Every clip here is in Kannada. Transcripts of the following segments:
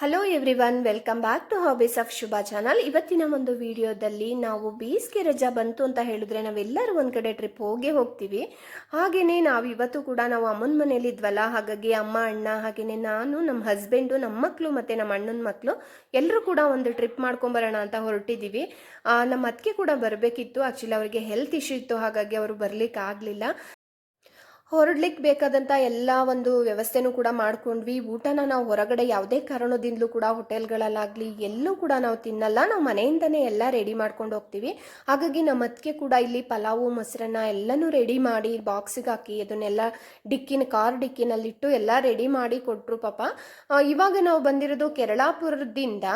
Hello everyone welcome back to hobbies of Shubha channel ಇವತ್ತಿನ ಒಂದು ವಿಡಿಯೋದಲ್ಲಿ ನಾವು ಬೇಸಿಗೆ ರಜಾ ಬಂತು ಅಂತ ಹೇಳಿದ್ರೆ ನಾವೆಲ್ಲರೂ ಒಂದು ಕಡೆ ಟ್ರಿಪ್ ಹೋಗೇ ಹೋಗ್ತೀವಿ. ಹಾಗೆಯೇ ನಾವು ಇವತ್ತು ಕೂಡ ನಾವು ಅಮ್ಮನ ಮನೇಲಿ ಇದ್ವಲ್ಲ, ಹಾಗಾಗಿ ಅಮ್ಮ, ಅಣ್ಣ ಹಾಗೆಯೇ ನಾನು ನಮ್ಮ ಹಸ್ಬೆಂಡು ನಮ್ಮ ಮಕ್ಕಳು ಮತ್ತು ನಮ್ಮ ಅಣ್ಣನ ಮಕ್ಕಳು ಎಲ್ಲರೂ ಕೂಡ ಒಂದು ಟ್ರಿಪ್ ಮಾಡ್ಕೊಂಬರೋಣ ಅಂತ ಹೊರಟಿದ್ದೀವಿ ನಮ್ಮ ಅದಕ್ಕೆ ಕೂಡ ಬರಬೇಕಿತ್ತು. ಆ್ಯಕ್ಚುಲಿ ಅವರಿಗೆ ಹೆಲ್ತ್ ಇಶ್ಯೂ ಇತ್ತು, ಹಾಗಾಗಿ ಅವರು ಬರಲಿಕ್ಕೆ ಆಗಲಿಲ್ಲ ಹೊರಡ್ಲಿಕ್ಕೆ ಬೇಕಾದಂಥ ಎಲ್ಲ ಒಂದು ವ್ಯವಸ್ಥೆನೂ ಕೂಡ ಮಾಡ್ಕೊಂಡ್ವಿ. ಊಟನ ನಾವು ಹೊರಗಡೆ ಯಾವುದೇ ಕಾರಣದಿಂದಲೂ ಕೂಡ ಹೋಟೆಲ್ಗಳಲ್ಲಾಗಲಿ ಎಲ್ಲೂ ಕೂಡ ನಾವು ತಿನ್ನಲ್ಲ. ನಾವು ಮನೆಯಿಂದನೇ ಎಲ್ಲ ರೆಡಿ ಮಾಡ್ಕೊಂಡು ಹೋಗ್ತೀವಿ. ಹಾಗಾಗಿ ನಮ್ಮ ಅದಕ್ಕೆ ಕೂಡ ಇಲ್ಲಿ ಪಲಾವು, ಮೊಸರನ್ನ ಎಲ್ಲನೂ ರೆಡಿ ಮಾಡಿ ಬಾಕ್ಸಿಗೆ ಹಾಕಿ ಅದನ್ನೆಲ್ಲ ಡಿಕ್ಕಿನ ಕಾರ್ ಡಿಕ್ಕಿನಲ್ಲಿಟ್ಟು ಎಲ್ಲ ರೆಡಿ ಮಾಡಿ ಕೊಟ್ಟರು ಪಾಪ. ಇವಾಗ ನಾವು ಬಂದಿರೋದು ಕೆರಳಾಪುರದಿಂದ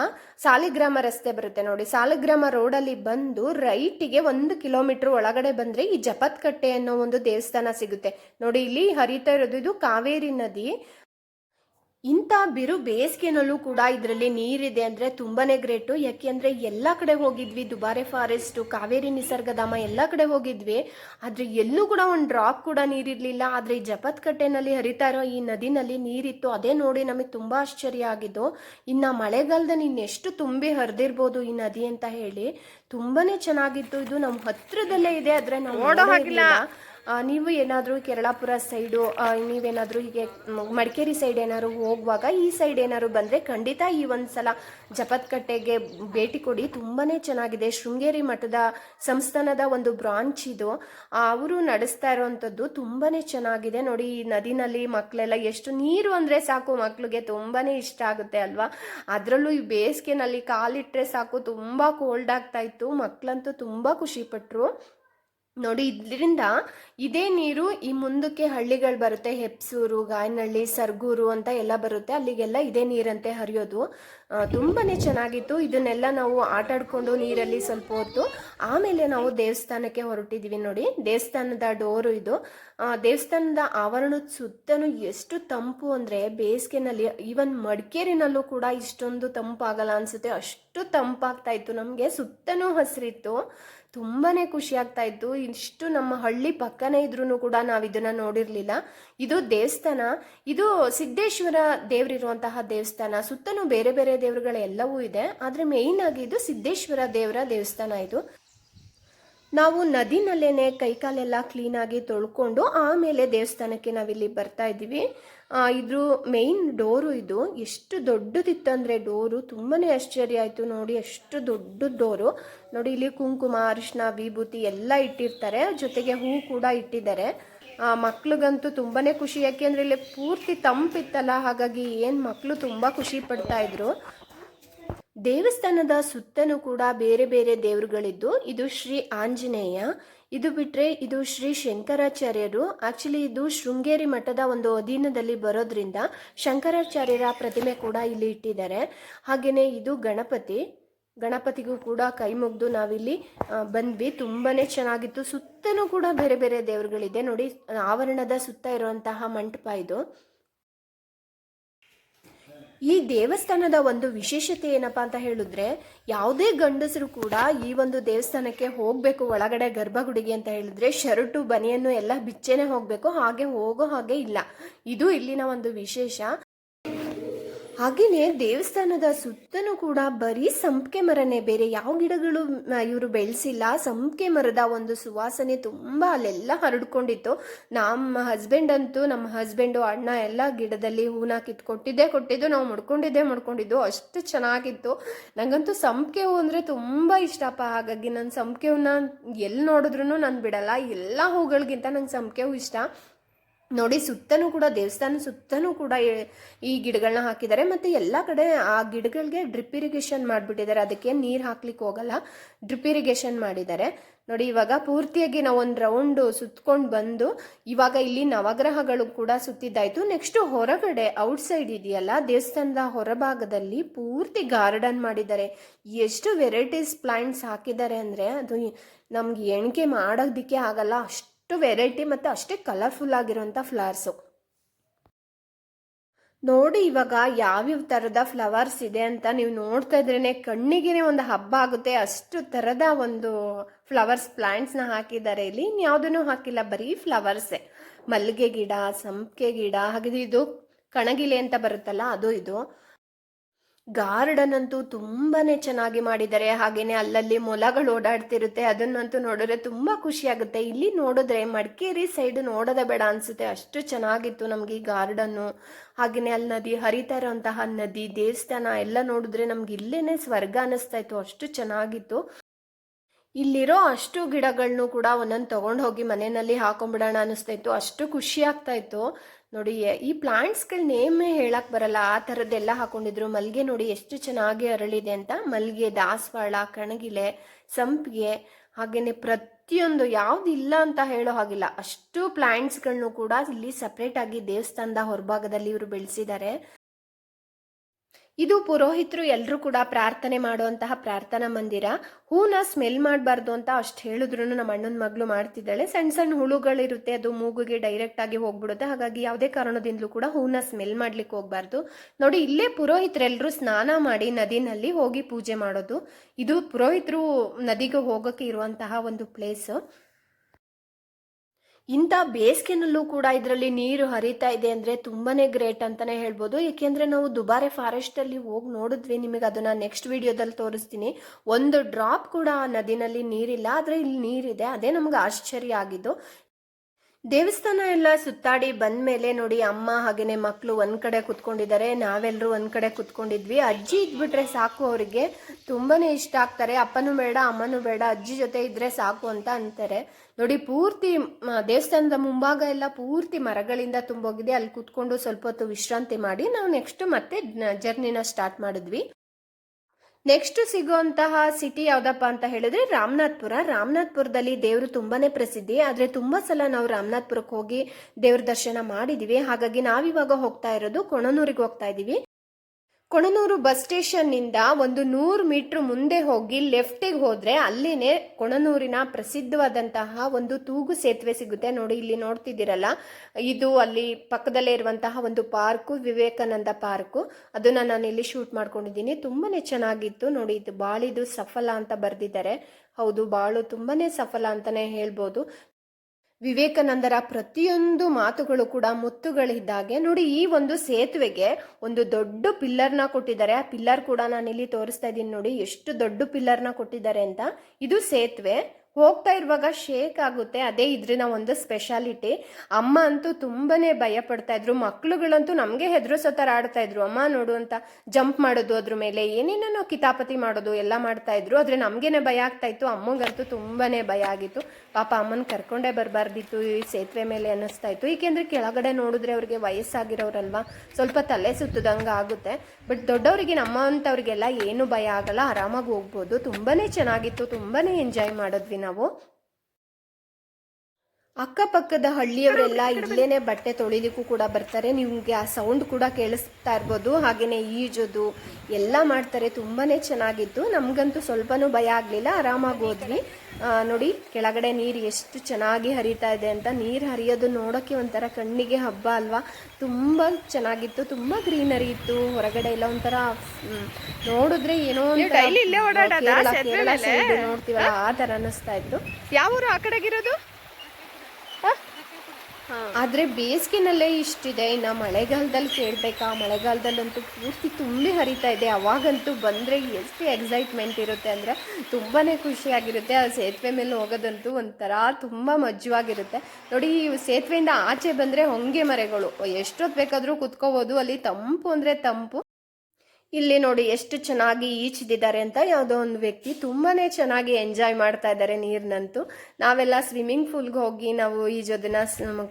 ಸಾಲಿಗ್ರಾಮ ರಸ್ತೆ ಬರುತ್ತೆ ನೋಡಿ. ಸಾಲಿಗ್ರಾಮ ರೋಡಲ್ಲಿ ಬಂದು ರೈಟಿಗೆ ಒಂದು ಕಿಲೋಮೀಟರ್ ಒಳಗಡೆ ಬಂದರೆ ಈ ಜಪತ್ಕಟ್ಟೆ ಅನ್ನೋ ಒಂದು ದೇವಸ್ಥಾನ ಸಿಗುತ್ತೆ. ನೋಡಿ ಇಲ್ಲಿ ಹರಿತಾ ಇರೋದು ಇದು ಕಾವೇರಿ ನದಿ. ಇಂಥ ಬಿರು ಬೇಸಿಗೆನಲ್ಲೂ ಕೂಡ ಇದರಲ್ಲಿ ನೀರಿದೆ ಅಂದರೆ ತುಂಬಾನೇ ಗ್ರೇಟು ಯಾಕೆಂದರೆ ಎಲ್ಲ ಕಡೆ ಹೋಗಿದ್ವಿ ದುಬಾರೆ ಫಾರೆಸ್ಟು ಕಾವೇರಿ ನಿಸರ್ಗಧಾಮ ಎಲ್ಲ ಕಡೆ ಹೋಗಿದ್ವಿ. ಆದರೆ ಎಲ್ಲೂ ಕೂಡ ಒಂದು ಡ್ರಾಪ್ ಕೂಡ ನೀರಿರಲಿಲ್ಲ. ಆದರೆ ಈ ಜಪತ್ಕಟ್ಟೆನಲ್ಲಿ ಹರಿತಾ ಇರೋ ಈ ನದಿನಲ್ಲಿ ನೀರಿತ್ತು. ಅದೇ ನೋಡಿ ನಮಗೆ ತುಂಬ ಆಶ್ಚರ್ಯ ಆಗಿದ್ದು ಇನ್ನು ಮಳೆಗಾಲದಲ್ಲಿ ಇನ್ನೆಷ್ಟು ತುಂಬಿ ಹರಿದಿರ್ಬೋದು ಈ ನದಿ ಅಂತ ಹೇಳಿ. ತುಂಬಾನೇ ಚೆನ್ನಾಗಿತ್ತು. ಇದು ನಮ್ಮ ಹತ್ರದಲ್ಲೇ ಇದೆ ಆದರೆ ನಾವು ನೋಡೋ ಹಾಗಿಲ್ಲ. ಆ, ನೀವು ಏನಾದರೂ ಕೆರಳಾಪುರ ಸೈಡು ನೀವೇನಾದರೂ ಹೀಗೆ ಮಡಿಕೇರಿ ಸೈಡ್ ಏನಾದ್ರು ಹೋಗುವಾಗ ಈ ಸೈಡ್ ಏನಾದ್ರು ಬಂದರೆ ಖಂಡಿತ ಈ ಒಂದು ಸಲ ಜಪತ್ಕಟ್ಟೆಗೆ ಭೇಟಿ ಕೊಡಿ. ತುಂಬಾ ಚೆನ್ನಾಗಿದೆ. ಶೃಂಗೇರಿ ಮಠದ ಸಂಸ್ಥಾನದ ಒಂದು ಬ್ರಾಂಚ್ ಇದು. ಅವರು ನಡೆಸ್ತಾ ಇರೋವಂಥದ್ದು ತುಂಬಾ ಚೆನ್ನಾಗಿದೆ. ನೋಡಿ, ಈ ನದಿನಲ್ಲಿ ಮಕ್ಕಳೆಲ್ಲ ಎಷ್ಟು ನೀರು ಅಂದರೆ ಸಾಕು ಮಕ್ಕಳಿಗೆ ತುಂಬಾ ಇಷ್ಟ ಆಗುತ್ತೆ ಅಲ್ವಾ? ಅದರಲ್ಲೂ ಈ ಬೇಸಿಗೆನಲ್ಲಿ ಕಾಲಿಟ್ಟರೆ ಸಾಕು. ತುಂಬ ಕೋಲ್ಡ್ ಆಗ್ತಾ ಇತ್ತು. ಮಕ್ಕಳಂತೂ ತುಂಬ ಖುಷಿಪಟ್ಟರು ನೋಡಿ, ಇದರಿಂದ ಇದೇ ನೀರು ಈ ಮುಂದಕ್ಕೆ ಹಳ್ಳಿಗಳು ಬರುತ್ತೆ, ಹೆಪ್ಸೂರು ಗಾಯನಹಳ್ಳಿ ಸರ್ಗೂರು ಅಂತ ಎಲ್ಲ ಬರುತ್ತೆ. ಅಲ್ಲಿಗೆಲ್ಲ ಇದೇ ನೀರಂತೆ ಹರಿಯೋದು. ತುಂಬಾನೇ ಚೆನ್ನಾಗಿತ್ತು. ಇದನ್ನೆಲ್ಲ ನಾವು ಆಟಾಡ್ಕೊಂಡು ನೀರಲ್ಲಿ ಸ್ವಲ್ಪ ಹೊತ್ತು ಆಮೇಲೆ ನಾವು ದೇವಸ್ಥಾನಕ್ಕೆ ಹೊರಟಿದೀವಿ ನೋಡಿ. ದೇವಸ್ಥಾನದ ಡೋರು ಇದು. ದೇವಸ್ಥಾನದ ಆವರಣದ ಸುತ್ತಲೂ ಎಷ್ಟು ತಂಪು ಅಂದರೆ ಬೇಸಿಗೆನಲ್ಲಿ, ಈವನ್ ಮಡಿಕೇರಿನಲ್ಲೂ ಕೂಡ ಇಷ್ಟೊಂದು ತಂಪಾಗಲ್ಲ ಅನ್ಸುತ್ತೆ. ಅಷ್ಟು ತಂಪಾಗ್ತಾ ಇತ್ತು. ನಮಗೆ ಸುತ್ತಲೂ ಹಸಿರಿತ್ತು. ತುಂಬಾನೇ ಖುಷಿ ಆಗ್ತಾ ಇತ್ತು. ಇಷ್ಟು ನಮ್ಮ ಹಳ್ಳಿ ಪಕ್ಕನೇ ಇದ್ರೂ ಕೂಡ ನಾವು ಇದನ್ನ ನೋಡಿರ್ಲಿಲ್ಲ. ಇದು ದೇವಸ್ಥಾನ. ಇದು ಸಿದ್ದೇಶ್ವರ ದೇವರಿರುವಂತಹ ದೇವಸ್ಥಾನ. ಸುತ್ತಲೂ ಬೇರೆ ಬೇರೆ ದೇವರುಗಳೆಲ್ಲವೂ ಇದೆ. ಆದರೆ ಮೇಯ್ನ್ ಆಗಿ ಇದು ಸಿದ್ದೇಶ್ವರ ದೇವರ ದೇವಸ್ಥಾನ ಇದು. ನಾವು ನದಿನಲ್ಲೇನೆ ಕೈಕಾಲೆಲ್ಲ ಕ್ಲೀನಾಗಿ ತೊಳ್ಕೊಂಡು ಆಮೇಲೆ ದೇವಸ್ಥಾನಕ್ಕೆ ನಾವಿಲ್ಲಿ ಬರ್ತಾ ಇದ್ದೀವಿ. ಆ, ಇದು ಮೇಯ್ನ್ ಡೋರು ಇದು. ಎಷ್ಟು ದೊಡ್ಡದಿತ್ತು ಅಂದರೆ ಡೋರು ತುಂಬಾ ಆಶ್ಚರ್ಯ ಆಯಿತು. ನೋಡಿ ಎಷ್ಟು ದೊಡ್ಡ ಡೋರು ನೋಡಿ ಇಲ್ಲಿ ಕುಂಕುಮ ಅರಿಶಿನ ವಿಭೂತಿ ಎಲ್ಲ ಇಟ್ಟಿರ್ತಾರೆ. ಜೊತೆಗೆ ಹೂ ಕೂಡ ಇಟ್ಟಿದ್ದಾರೆ. ಮಕ್ಳಿಗಂತೂ ತುಂಬಾ ಖುಷಿ. ಯಾಕೆಂದರೆ ಇಲ್ಲಿ ಪೂರ್ತಿ ತಂಪಿತ್ತಲ್ಲ. ಹಾಗಾಗಿ ಏನು ಮಕ್ಕಳು ತುಂಬ ಖುಷಿ ಪಡ್ತಾ ಇದ್ರು. ದೇವಸ್ಥಾನದ ಸುತ್ತಲೂ ಕೂಡ ಬೇರೆ ಬೇರೆ ದೇವರುಗಳಿದ್ದು. ಇದು ಶ್ರೀ ಆಂಜನೇಯ. ಇದು ಬಿಟ್ರೆ ಇದು ಶ್ರೀ ಶಂಕರಾಚಾರ್ಯರು. ಆಕ್ಚುಲಿ ಇದು ಶೃಂಗೇರಿ ಮಠದ ಒಂದು ಅಧೀನದಲ್ಲಿ ಬರೋದ್ರಿಂದ ಶಂಕರಾಚಾರ್ಯರ ಪ್ರತಿಮೆ ಕೂಡ ಇಲ್ಲಿ ಇಟ್ಟಿದ್ದಾರೆ. ಹಾಗೆಯೇ ಇದು ಗಣಪತಿ. ಗಣಪತಿಗೂ ಕೂಡ ಕೈ ಮುಗ್ದು ನಾವಿಲ್ಲಿ ಬಂದ್ವಿ. ತುಂಬಾನೇ ಚೆನ್ನಾಗಿತ್ತು. ಸುತ್ತಲೂ ಕೂಡ ಬೇರೆ ಬೇರೆ ದೇವರುಗಳಿದೆ. ನೋಡಿ ಆವರಣದ ಸುತ್ತ ಇರುವಂತಹ ಮಂಟಪ ಇದು. ಈ ದೇವಸ್ಥಾನದ ಒಂದು ವಿಶೇಷತೆ ಏನಪ್ಪಾ ಅಂತ ಹೇಳಿದ್ರೆ, ಯಾವುದೇ ಗಂಡಸರು ಕೂಡ ಈ ಒಂದು ದೇವಸ್ಥಾನಕ್ಕೆ ಹೋಗಬೇಕು, ಒಳಗಡೆ ಗರ್ಭಗುಡಿಗೆ ಅಂತ ಹೇಳಿದ್ರೆ ಶರ್ಟು, ಬನಿಯನ್ನು ಎಲ್ಲ ಬಿಚ್ಚೇನೆ ಹೋಗಬೇಕು, ಹಾಗೆ ಹೋಗೋ ಹಾಗೆ ಇಲ್ಲ. ಇದು ಇಲ್ಲಿನ ಒಂದು ವಿಶೇಷ. ಹಾಗೆಯೇ ದೇವಸ್ಥಾನದ ಸುತ್ತಲೂ ಕೂಡ ಬರೀ ಸಂಪಿಗೆ ಮರನೇ, ಬೇರೆ ಯಾವ ಗಿಡಗಳು ಇವರು ಬೆಳೆಸಿಲ್ಲ. ಸಂಪಿಗೆ ಮರದ ಒಂದು ಸುವಾಸನೆ ತುಂಬ ಅಲ್ಲೆಲ್ಲ ಹರಡ್ಕೊಂಡಿತ್ತು. ನಮ್ಮ ಹಸ್ಬೆಂಡ್ ಅಂತೂ, ನಮ್ಮ ಹಸ್ಬೆಂಡು ಅಣ್ಣ ಎಲ್ಲ ಗಿಡದಲ್ಲಿ ಹೂನ ಕಿತ್ಕೊಟ್ಟಿದ್ದೇ ಕೊಟ್ಟಿದ್ದು, ನಾವು ಮುಡ್ಕೊಂಡಿದ್ದೇ ಮುಡ್ಕೊಂಡಿದ್ದು. ಅಷ್ಟು ಚೆನ್ನಾಗಿತ್ತು. ನಂಗಂತೂ ಸಂಪಿಗೆ ಹೂ ಅಂದರೆ ತುಂಬ ಇಷ್ಟಪ್ಪ. ಹಾಗಾಗಿ ನಾನು ಸಂಪಿಗೆ ಹೂನ ಎಲ್ಲಿ ನೋಡಿದ್ರು ನಾನು ಬಿಡಲ್ಲ. ಎಲ್ಲ ಹೂಗಳಿಗಿಂತ ನಂಗೆ ಸಂಪಿಗೆ ಹೂ ಇಷ್ಟ. ನೋಡಿ ಸುತ್ತಲೂ ಕೂಡ, ದೇವಸ್ಥಾನ ಸುತ್ತಲೂ ಕೂಡ ಈ ಗಿಡಗಳನ್ನ ಹಾಕಿದ್ದಾರೆ. ಮತ್ತು ಎಲ್ಲ ಕಡೆ ಆ ಗಿಡಗಳಿಗೆ ಡ್ರಿಪ್ ಇರಿಗೇಷನ್ ಮಾಡಿಬಿಟ್ಟಿದ್ದಾರೆ. ಅದಕ್ಕೆ ನೀರು ಹಾಕ್ಲಿಕ್ಕೆ ಹೋಗಲ್ಲ, ಡ್ರಿಪ್ ಇರಿಗೇಷನ್ ಮಾಡಿದ್ದಾರೆ. ನೋಡಿ, ಇವಾಗ ಪೂರ್ತಿಯಾಗಿ ನಾವು ಒಂದು ರೌಂಡು ಸುತ್ಕೊಂಡು ಬಂದು, ಇವಾಗ ಇಲ್ಲಿ ನವಗ್ರಹಗಳು ಕೂಡ ಸುತ್ತಿದ್ದಾಯಿತು. ನೆಕ್ಸ್ಟ್ ಹೊರಗಡೆ ಔಟ್ಸೈಡ್ ಇದೆಯಲ್ಲ, ದೇವಸ್ಥಾನದ ಹೊರಭಾಗದಲ್ಲಿ ಪೂರ್ತಿ ಗಾರ್ಡನ್ ಮಾಡಿದ್ದಾರೆ. ಎಷ್ಟು ವೆರೈಟೀಸ್ ಪ್ಲಾಂಟ್ಸ್ ಹಾಕಿದ್ದಾರೆ ಅಂದರೆ ಅದು ನಮ್ಗೆ ಎಣಿಕೆ ಮಾಡೋದಕ್ಕೆ ಆಗಲ್ಲ. ಅಷ್ಟು ವೆರೈಟಿ ಮತ್ತು ಅಷ್ಟೇ ಕಲರ್ಫುಲ್ ಆಗಿರುವಂಥ ಫ್ಲವರ್ಸು ನೋಡಿ ಇವಾಗ ಯಾವ್ಯಾವ ಥರದ ಫ್ಲವರ್ಸ್ ಇದೆ ಅಂತ ನೀವು ನೋಡ್ತಾ ಇದ್ರೇ ಕಣ್ಣಿಗೆ ಒಂದು ಹಬ್ಬ ಆಗುತ್ತೆ. ಅಷ್ಟು ಥರದ ಒಂದು ಫ್ಲವರ್ಸ್ ಪ್ಲಾಂಟ್ಸ್ನ ಹಾಕಿದ್ದಾರೆ. ಇಲ್ಲಿ ಇನ್ಯಾವುದನ್ನು ಹಾಕಿಲ್ಲ. ಬರೀ ಫ್ಲವರ್ಸೇ ಮಲ್ಲಿಗೆ ಗಿಡ, ಸಂಪಿಗೆ ಗಿಡ ಹಾಗೆ ಇದು ಕಣಗಿಲೆ ಅಂತ ಬರುತ್ತಲ್ಲ, ಅದು ಇದು. ಗಾರ್ಡನ್ ಅಂತೂ ತುಂಬಾನೇ ಚೆನ್ನಾಗಿ ಮಾಡಿದ್ದಾರೆ. ಹಾಗೇನೆ ಅಲ್ಲಲ್ಲಿ ಮೊಲಗಳು ಓಡಾಡ್ತಿರುತ್ತೆ. ಅದನ್ನಂತೂ ನೋಡಿದ್ರೆ ತುಂಬಾ ಖುಷಿ ಆಗುತ್ತೆ. ಇಲ್ಲಿ ನೋಡಿದ್ರೆ ಮಡಿಕೇರಿ ಸೈಡ್ ನೋಡೋದೇ ಬೇಡ ಅನ್ಸುತ್ತೆ. ಅಷ್ಟು ಚೆನ್ನಾಗಿತ್ತು ನಮ್ಗೆ ಈ ಗಾರ್ಡನ್ನು. ಹಾಗೇನೆ ಅಲ್ಲಿ ನದಿ ಹರಿತಾ ಇರೋಂತಹ ನದಿ, ದೇವಸ್ಥಾನ ಎಲ್ಲ ನೋಡಿದ್ರೆ ನಮ್ಗೆ ಇಲ್ಲೇನೆ ಸ್ವರ್ಗ ಅನಿಸ್ತಾ ಇತ್ತು. ಅಷ್ಟು ಚೆನ್ನಾಗಿತ್ತು. ಇಲ್ಲಿರೋ ಅಷ್ಟು ಗಿಡಗಳನ್ನು ಕೂಡ ಒಂದೊಂದು ತಗೊಂಡು ಹೋಗಿ ಮನೆಯಲ್ಲಿ ಹಾಕೊಂಡ್ಬಿಡೋಣ ಅನಿಸ್ತಾ ಇತ್ತು. ಅಷ್ಟು ಖುಷಿ ಆಗ್ತಾ ಇತ್ತು. ನೋಡಿ, ಈ ಪ್ಲಾಂಟ್ಸ್ಗಳ ನೇಮೇ ಹೇಳಕ್ ಬರಲ್ಲ. ಆ ಥರದ್ದೆಲ್ಲ ಹಾಕೊಂಡಿದ್ರು. ಮಲ್ಗೆ ನೋಡಿ ಎಷ್ಟು ಚೆನ್ನಾಗಿ ಅರಳಿದೆ ಅಂತ. ಮಲ್ಗೆ, ದಾಸವಾಳ, ಕಣಗಿಲೆ, ಸಂಪಿಗೆ, ಹಾಗೇನೆ ಪ್ರತಿಯೊಂದು ಯಾವ್ದಿಲ್ಲ ಅಂತ ಹೇಳೋ ಹಾಗಿಲ್ಲ. ಅಷ್ಟು ಪ್ಲಾಂಟ್ಸ್ಗಳನ್ನು ಕೂಡ ಇಲ್ಲಿ ಸಪ್ರೇಟ್ ಆಗಿ ದೇವಸ್ಥಾನದ ಹೊರಭಾಗದಲ್ಲಿ ಇವರು ಬೆಳೆಸಿದ್ದಾರೆ. ಇದು ಪುರೋಹಿತರು ಎಲ್ಲರೂ ಕೂಡ ಪ್ರಾರ್ಥನೆ ಮಾಡುವಂತಹ ಪ್ರಾರ್ಥನಾ ಮಂದಿರ. ಹೂನ ಸ್ಮೆಲ್ ಮಾಡಬಾರ್ದು ಅಂತ ಅಷ್ಟು ಹೇಳಿದ್ರು ನಮ್ಮ ಅಣ್ಣನ ಮಗಳು ಮಾಡ್ತಿದ್ದಾಳೆ. ಸಣ್ಣ ಸಣ್ಣ ಹುಳುಗಳಿರುತ್ತೆ, ಅದು ಮೂಗುಗೆ ಡೈರೆಕ್ಟ್ ಆಗಿ ಹೋಗ್ಬಿಡುತ್ತೆ. ಹಾಗಾಗಿ ಯಾವುದೇ ಕಾರಣದಿಂದಲೂ ಕೂಡ ಹೂನ ಸ್ಮೆಲ್ ಮಾಡ್ಲಿಕ್ಕೆ ಹೋಗ್ಬಾರ್ದು. ನೋಡಿ, ಇಲ್ಲೇ ಪುರೋಹಿತರೆಲ್ಲರೂ ಸ್ನಾನ ಮಾಡಿ ನದಿನಲ್ಲಿ ಹೋಗಿ ಪೂಜೆ ಮಾಡೋದು. ಇದು ಪುರೋಹಿತರು ನದಿಗೆ ಹೋಗೋಕೆ ಇರುವಂತಹ ಒಂದು ಪ್ಲೇಸ್ ಇಂಥ ಬೇಸಿಗೆನಲ್ಲೂ ಕೂಡ ಇದರಲ್ಲಿ ನೀರು ಹರಿತಾ ಇದೆ ಅಂದರೆ ತುಂಬಾನೇ ಗ್ರೇಟ್ ಅಂತಾನೆ ಹೇಳ್ಬೋದು. ಏಕೆಂದರೆ ನಾವು ದುಬಾರೆ ಫಾರೆಸ್ಟಲ್ಲಿ ಹೋಗಿ ನೋಡಿದ್ವಿ. ನಿಮಗೆ ಅದನ್ನು ನೆಕ್ಸ್ಟ್ ವಿಡಿಯೋದಲ್ಲಿ ತೋರಿಸ್ತೀನಿ. ಒಂದು ಡ್ರಾಪ್ ಕೂಡ ಆ ನದಿನಲ್ಲಿ ನೀರಿಲ್ಲ. ಆದರೆ ಇಲ್ಲಿ ನೀರಿದೆ. ಅದೇ ನಮ್ಗೆ ಆಶ್ಚರ್ಯ ಆಗಿದ್ದು. ದೇವಸ್ಥಾನ ಎಲ್ಲ ಸುತ್ತಾಡಿ ಬಂದ ಮೇಲೆ ನೋಡಿ ಅಮ್ಮ ಹಾಗೇನೆ ಮಕ್ಕಳು ಒಂದ್ ಕಡೆ ಕುತ್ಕೊಂಡಿದ್ದಾರೆ. ನಾವೆಲ್ಲರೂ ಒಂದ್ ಕಡೆ ಕುತ್ಕೊಂಡಿದ್ವಿ. ಅಜ್ಜಿ ಇದ್ಬಿಟ್ರೆ ಸಾಕು ಅವರಿಗೆ. ತುಂಬಾನೇ ಇಷ್ಟ ಆಗ್ತಾರೆ. ಅಪ್ಪನೂ ಬೇಡ, ಅಮ್ಮನೂ ಬೇಡ. ಅಜ್ಜಿ ಜೊತೆ ಇದ್ರೆ ಸಾಕು ಅಂತ ಅಂತಾರೆ. ನೋಡಿ, ಪೂರ್ತಿ ದೇವಸ್ಥಾನದ ಮುಂಭಾಗ ಎಲ್ಲ ಪೂರ್ತಿ ಮರಗಳಿಂದ ತುಂಬೋಗಿದೆ. ಅಲ್ಲಿ ಕುತ್ಕೊಂಡು ಸ್ವಲ್ಪ ಹೊತ್ತು ವಿಶ್ರಾಂತಿ ಮಾಡಿ ನಾವು ನೆಕ್ಸ್ಟ್ ಮತ್ತೆ ಜರ್ನಿನ ಸ್ಟಾರ್ಟ್ ಮಾಡಿದ್ವಿ. ನೆಕ್ಸ್ಟ್ ಸಿಗುವಂತಹ ಸಿಟಿ ಯಾವ್ದಪ್ಪ ಅಂತ ಹೇಳಿದ್ರೆ ರಾಮನಾಥ್ಪುರ. ರಾಮನಾಥ್ಪುರದಲ್ಲಿ ದೇವರು ತುಂಬಾನೇ ಪ್ರಸಿದ್ಧಿ. ಆದ್ರೆ ತುಂಬಾ ಸಲ ನಾವು ರಾಮನಾಥ್ಪುರಕ್ಕೆ ಹೋಗಿ ದೇವ್ರ ದರ್ಶನ ಮಾಡಿದೀವಿ. ಹಾಗಾಗಿ ನಾವಿವಾಗ ಹೋಗ್ತಾ ಇರೋದು ಕೊಣನೂರಿಗೆ ಹೋಗ್ತಾ ಇದೀವಿ ಕೊಣನೂರು ಬಸ್ ಸ್ಟೇಷನ್ನಿಂದ ಒಂದು ನೂರು ಮೀಟ್ರ್ ಮುಂದೆ ಹೋಗಿ ಲೆಫ್ಟಿಗೆ ಹೋದರೆ ಅಲ್ಲಿನೇ ಕೊಣನೂರಿನ ಪ್ರಸಿದ್ಧವಾದಂತಹ ಒಂದು ತೂಗು ಸೇತುವೆ ಸಿಗುತ್ತೆ. ನೋಡಿ, ಇಲ್ಲಿ ನೋಡ್ತಿದ್ದೀರಲ್ಲ, ಇದು ಅಲ್ಲಿ ಪಕ್ಕದಲ್ಲೇ ಇರುವಂತಹ ಒಂದು ಪಾರ್ಕು, ವಿವೇಕಾನಂದ ಪಾರ್ಕು. ಅದನ್ನ ನಾನು ಇಲ್ಲಿ ಶೂಟ್ ಮಾಡ್ಕೊಂಡಿದ್ದೀನಿ. ತುಂಬಾನೇ ಚೆನ್ನಾಗಿತ್ತು. ನೋಡಿ, ಇದು ಬಾಳಿದು ಸಫಲ ಅಂತ ಬರೆದಿದ್ದಾರೆ. ಹೌದು, ಬಾಳು ತುಂಬಾನೇ ಸಫಲ ಅಂತಾನೆ ಹೇಳ್ಬೋದು. ವಿವೇಕಾನಂದರ ಪ್ರತಿಯೊಂದು ಮಾತುಗಳು ಕೂಡ ಮುತ್ತುಗಳಿದ್ದಾಗೆ. ನೋಡಿ, ಈ ಒಂದು ಸೇತುವೆಗೆ ಒಂದು ದೊಡ್ಡ ಪಿಲ್ಲರ್ನ ಕೊಟ್ಟಿದ್ದಾರೆ. ಆ ಪಿಲ್ಲರ್ ಕೂಡ ನಾನು ಇಲ್ಲಿ ತೋರಿಸ್ತಾ ಇದ್ದೀನಿ ನೋಡಿ, ಎಷ್ಟು ದೊಡ್ಡ ಪಿಲ್ಲರ್ನ ಕೊಟ್ಟಿದ್ದಾರೆ ಅಂತ. ಇದು ಸೇತುವೆ. ಹೋಗ್ತಾ ಇರುವಾಗ ಶೇಕ್ ಆಗುತ್ತೆ. ಅದೇ ಇದ್ರಿನ ಒಂದು ಸ್ಪೆಷಾಲಿಟಿ ಅಮ್ಮ ಅಂತೂ ತುಂಬಾನೇ ಭಯ ಪಡ್ತಾ ಇದ್ರು. ಮಕ್ಳುಗಳಂತೂ ನಮಗೆ ಹೆದರಿಸೋ ಥರ ಆಡ್ತಾ ಇದ್ರು. ಅಮ್ಮ ನೋಡು ಅಂತ ಜಂಪ್ ಮಾಡೋದು ಅದ್ರ ಮೇಲೆ. ಏನೇನೋ ಕಿತಾಪತಿ ಮಾಡೋದು ಎಲ್ಲ ಮಾಡ್ತಾ ಇದ್ರು. ಆದ್ರೆ ನಮ್ಗೆನೆ ಭಯ ಆಗ್ತಾ ಇತ್ತು. ಅಮ್ಮಂಗಂತೂ ತುಂಬಾನೇ ಭಯ ಆಗಿತ್ತು. ಪಾಪ ಅಮ್ಮನ ಕರ್ಕೊಂಡೇ ಬರಬಾರ್ದಿತ್ತು. ಈ ಸೇತುವೆ ಮೇಲೆ ಅನ್ನಿಸ್ತಾ ಇತ್ತು. ಏಕೆಂದ್ರೆ ಕೆಳಗಡೆ ನೋಡಿದ್ರೆ ಅವ್ರಿಗೆ ವಯಸ್ಸಾಗಿರೋರಲ್ವಾ? ಸ್ವಲ್ಪ ತಲೆ ಸುತ್ತದಂಗೆ ಆಗುತ್ತೆ. ಬಟ್ ದೊಡ್ಡವರಿಗೆ, ನಮ್ಮ ಅಂತವ್ರಿಗೆಲ್ಲ ಏನು ಭಯ ಆಗಲ್ಲ. ಆರಾಮಾಗಿ ಹೋಗ್ಬೋದು. ತುಂಬಾನೇ ಚೆನ್ನಾಗಿತ್ತು. ತುಂಬಾನೇ ಎಂಜಾಯ್ ಮಾಡಿದ್ವಿ ನಾವು. বানাবো। ಅಕ್ಕಪಕ್ಕದ ಹಳ್ಳಿಯವರೆಲ್ಲ ಇಲ್ಲೇನೆ ಬಟ್ಟೆ ತೊಳಿಲಿಕ್ಕೂ ಕೂಡ ಬರ್ತಾರೆ. ನಿಮ್ಗೆ ಆ ಸೌಂಡ್ ಕೂಡ ಕೇಳಿಸ್ತಾ ಇರ್ಬೋದು. ಹಾಗೇನೆ ಈಜೋದು ಎಲ್ಲ ಮಾಡ್ತಾರೆ. ತುಂಬಾನೇ ಚೆನ್ನಾಗಿತ್ತು. ನಮ್ಗಂತೂ ಸ್ವಲ್ಪನೂ ಭಯ ಆಗಲಿಲ್ಲ. ಆರಾಮಾಗಿ ಹೋದ್ವಿ. ನೋಡಿ ಕೆಳಗಡೆ ನೀರು ಎಷ್ಟು ಚೆನ್ನಾಗಿ ಹರಿತಾ ಇದೆ ಅಂತ. ನೀರು ಹರಿಯೋದು ನೋಡೋಕೆ ಒಂಥರ ಕಣ್ಣಿಗೆ ಹಬ್ಬ ಅಲ್ವಾ? ತುಂಬ ಚೆನ್ನಾಗಿತ್ತು. ತುಂಬ ಗ್ರೀನರಿ ಇತ್ತು. ಹೊರಗಡೆ ಎಲ್ಲ ಒಂಥರ ನೋಡಿದ್ರೆ ಏನೋ ನೋಡ್ತೀವಲ್ಲ ಆ ತರ ಅನಿಸ್ತಾ ಇತ್ತು. ಯಾವ ಊರು? ಆ ಕಡೆಗಿರೋದು? ಆದ್ರೆ ಬೇಸಿಗೆನಲ್ಲೇ ಇಷ್ಟಿದೆ. ಇನ್ನು ಮಳೆಗಾಲದಲ್ಲಿ ಕೇಳ್ಬೇಕಾ? ಮಳೆಗಾಲದಲ್ಲಂತೂ ಪೂರ್ತಿ ತುಂಬಿ ಹರಿತಾ ಇದೆ. ಅವಾಗಂತೂ ಬಂದ್ರೆ ಎಷ್ಟು ಎಕ್ಸೈಟ್ಮೆಂಟ್ ಇರುತ್ತೆ ಅಂದ್ರೆ ತುಂಬಾನೇ ಖುಷಿಯಾಗಿರುತ್ತೆ. ಆ ಸೇತುವೆ ಮೇಲೆ ಹೋಗೋದಂತೂ ಒಂಥರ ತುಂಬಾ ಮಜ್ಜುವಾಗಿರುತ್ತೆ. ನೋಡಿ ಈ ಸೇತುವೆಯಿಂದ ಆಚೆ ಬಂದ್ರೆ ಹೊಂಗೆ ಮರಗಳು. ಎಷ್ಟೊತ್ತು ಬೇಕಾದ್ರೂ ಕುತ್ಕೋಬೋದು. ಅಲ್ಲಿ ತಂಪು ಅಂದ್ರೆ ತಂಪು. ಇಲ್ಲಿ ನೋಡಿ ಎಷ್ಟು ಚೆನ್ನಾಗಿ ಈಚಿದಿದ್ದಾರೆ ಅಂತ ಯಾವುದೋ ಒಂದು ವ್ಯಕ್ತಿ ತುಂಬಾ ಚೆನ್ನಾಗಿ ಎಂಜಾಯ್ ಮಾಡ್ತಾ ಇದ್ದಾರೆ ನೀರಿನಂತೂ. ನಾವೆಲ್ಲ ಸ್ವಿಮ್ಮಿಂಗ್ ಫೂಲ್ಗೆ ಹೋಗಿ ನಾವು ಈಜೋದನ್ನ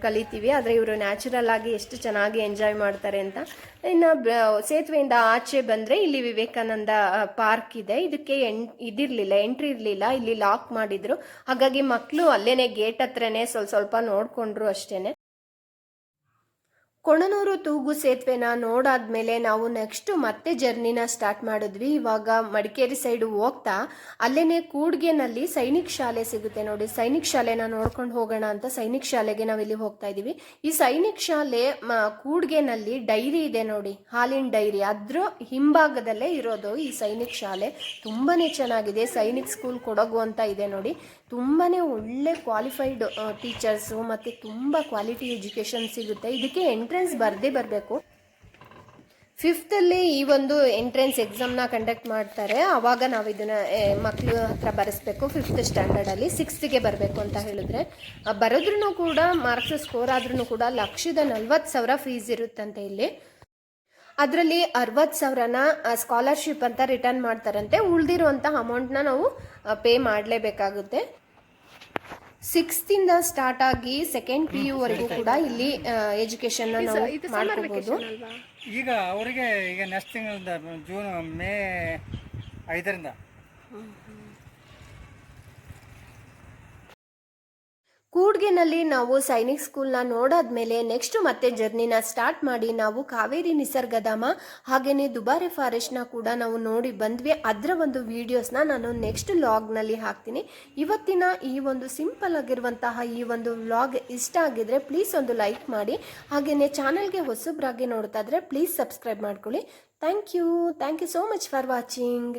ಕಲಿತೀವಿ. ಆದರೆ ಇವರು ನ್ಯಾಚುರಲ್ ಆಗಿ ಎಷ್ಟು ಚೆನ್ನಾಗಿ ಎಂಜಾಯ್ ಮಾಡ್ತಾರೆ ಅಂತ. ಇನ್ನು ಸೇತುವೆಯಿಂದ ಆಚೆ ಬಂದರೆ ಇಲ್ಲಿ ವಿವೇಕಾನಂದ ಪಾರ್ಕ್ ಇದೆ. ಇದಕ್ಕೆ ಎನ್ ಇದಿರಲಿಲ್ಲ, ಎಂಟ್ರಿ ಇರಲಿಲ್ಲ. ಇಲ್ಲಿ ಲಾಕ್ ಮಾಡಿದ್ರು. ಹಾಗಾಗಿ ಮಕ್ಕಳು ಅಲ್ಲೇನೆ ಗೇಟ್ ಹತ್ರನೇ ಸ್ವಲ್ಪ ಸ್ವಲ್ಪ ನೋಡಿಕೊಂಡ್ರು ಅಷ್ಟೇನೆ. ಕೊಣನೂರು ತೂಗು ಸೇತುವೆನ ನೋಡಾದ್ಮೇಲೆ ನಾವು ನೆಕ್ಸ್ಟ್ ಮತ್ತೆ ಜರ್ನಿನ ಸ್ಟಾರ್ಟ್ ಮಾಡಿದ್ವಿ. ಇವಾಗ ಮಡಿಕೇರಿ ಸೈಡ್ ಹೋಗ್ತಾ ಅಲ್ಲೇನೆ ಕೂಡ್ಗೆನಲ್ಲಿ ಸೈನಿಕ್ ಶಾಲೆ ಸಿಗುತ್ತೆ ನೋಡಿ. ಸೈನಿಕ್ ಶಾಲೆನ ನೋಡ್ಕೊಂಡು ಹೋಗೋಣ ಅಂತ ಸೈನಿಕ್ ಶಾಲೆಗೆ ನಾವಿಲ್ಲಿ ಹೋಗ್ತಾ ಇದೀವಿ ಈ ಸೈನಿಕ್ ಶಾಲೆ ಕೂಡ್ಗೆನಲ್ಲಿ ಡೈರಿ ಇದೆ ನೋಡಿ. ಹಾಲಿನ ಡೈರಿ. ಅದ್ರ ಹಿಂಭಾಗದಲ್ಲೇ ಇರೋದು ಈ ಸೈನಿಕ್ ಶಾಲೆ. ತುಂಬಾನೇ ಚೆನ್ನಾಗಿದೆ. ಸೈನಿಕ್ ಸ್ಕೂಲ್ ಕೊಡಗು ಅಂತ ಇದೆ ನೋಡಿ. ತುಂಬಾನೇ ಒಳ್ಳೆ ಕ್ವಾಲಿಫೈಡ್ ಟೀಚರ್ಸು ಮತ್ತು ತುಂಬ ಕ್ವಾಲಿಟಿ ಎಜುಕೇಷನ್ ಸಿಗುತ್ತೆ. ಇದಕ್ಕೆ ಎಂಟ್ರೆನ್ಸ್ ಬರ್ದೇ ಬರಬೇಕು. ಫಿಫ್ತಲ್ಲಿ ಈ ಒಂದು ಎಂಟ್ರೆನ್ಸ್ ಎಕ್ಸಾಮ್ನ ಕಂಡಕ್ಟ್ ಮಾಡ್ತಾರೆ. ಆವಾಗ ನಾವು ಇದನ್ನ ಮಕ್ಕಳು ಹತ್ರ ಬರೆಸ್ಬೇಕು. ಫಿಫ್ತ್ ಸ್ಟ್ಯಾಂಡರ್ಡಲ್ಲಿ ಸಿಕ್ಸ್ತಿಗೆ ಬರಬೇಕು ಅಂತ ಹೇಳಿದ್ರೆ. ಬರೋದ್ರೂ ಕೂಡ ಮಾರ್ಕ್ಸ್ ಸ್ಕೋರ್ ಆದ್ರೂ ಕೂಡ ಲಕ್ಷದ ನಲ್ವತ್ತು ಸಾವಿರ ಫೀಸ್ ಇರುತ್ತಂತೆ ಇಲ್ಲಿ. ಅದರಲ್ಲಿ ಅರವತ್ತು ಸಾವಿರನ ಸ್ಕಾಲರ್ಶಿಪ್ ಅಂತ ರಿಟರ್ನ್ ಮಾಡ್ತಾರಂತೆ. ಉಳಿದಿರುವಂಥ ಅಮೌಂಟ್ನ ನಾವು ಪೇ ಮಾಡಲೇಬೇಕಾಗುತ್ತೆ. ಸಿಕ್ಸ್ತಿಂದ ಸ್ಟಾರ್ಟ್ ಆಗಿ ಸೆಕೆಂಡ್ ಪಿ ಯು ವರೆಗೂ ಕೂಡ ಇಲ್ಲಿ ಎಜುಕೇಶನ್ನ ನಾವು ಮಾಡ್ಕೋಬಹುದು ಅಲ್ವಾ? ಈಗ ಅವರಿಗೆ ಈಗ ನೆಕ್ಸ್ಟ್ ತಿಂಗಳಿಂದ ಜೂನ್ ಮೇ ಐದರಿಂದ. ಕೂಡ್ಗೆನಲ್ಲಿ ನಾವು ಸೈನಿಕ್ ಸ್ಕೂಲ್ನ ನೋಡಾದ್ಮೇಲೆ ನೆಕ್ಸ್ಟ್ ಮತ್ತೆ ಜರ್ನಿನ ಸ್ಟಾರ್ಟ್ ಮಾಡಿ ನಾವು ಕಾವೇರಿ ನಿಸರ್ಗಧಾಮ ಹಾಗೆಯೇ ದುಬಾರೆ ಫಾರೆಸ್ಟ್ನ ಕೂಡ ನಾವು ನೋಡಿ ಬಂದ್ವಿ. ಅದರ ಒಂದು ವಿಡಿಯೋಸ್ನ ನಾನು ನೆಕ್ಸ್ಟ್ ಲಾಗ್ನಲ್ಲಿ ಹಾಕ್ತೀನಿ. ಇವತ್ತಿನ ಈ ಒಂದು ಸಿಂಪಲ್ ಆಗಿರುವಂತಹ ಈ ಒಂದು ವ್ಲಾಗ್ ಇಷ್ಟ ಆಗಿದ್ರೆ ಪ್ಲೀಸ್ ಒಂದು ಲೈಕ್ ಮಾಡಿ. ಹಾಗೆಯೇ ಚಾನಲ್ಗೆ ಹೊಸಬ್ರಾಗಿ ನೋಡ್ತಾ ಇದ್ರೆ ಪ್ಲೀಸ್ ಸಬ್ಸ್ಕ್ರೈಬ್ ಮಾಡ್ಕೊಳ್ಳಿ. Thank you thank you so much for watching